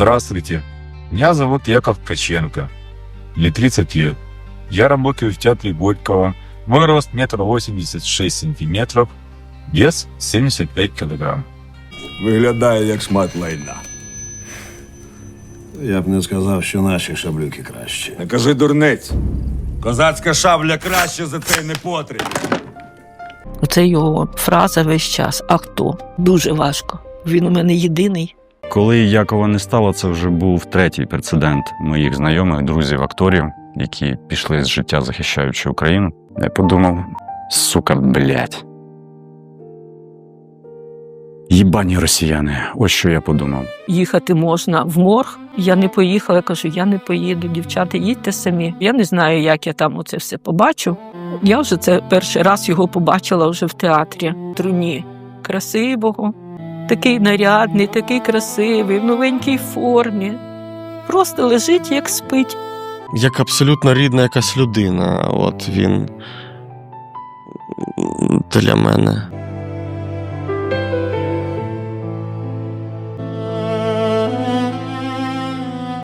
Здравствуйте, меня зовут Яков Ткаченко. Мне 30 лет. Я работаю в театре Горького. Мой рост метр восемьдесят шесть сантиметров, вес 75 килограмм. Виглядає як шмат лайна. Я б не сказав, що наші шаблюки кращі. Не кажи дурниць. Козацька шабля краще за цей непотріб. Оце його фраза весь час. А хто? Дуже важко. Він у мене єдиний. Коли Якова не стало, це вже був третій прецедент моїх знайомих, друзів, акторів, які пішли з життя, захищаючи Україну. Я подумав, сука, блядь. Єбані росіяни, ось що я подумав. Їхати можна в морг. Я не поїхала. Я кажу, я не поїду. Дівчата, їдьте самі. Я не знаю, як я там оце все побачу. Я вже це перший раз його побачила вже в театрі. Труні красивого, такий нарядний, такий красивий, в новенькій формі. Просто лежить, як спить. як абсолютно рідна якась людина. От він для мене.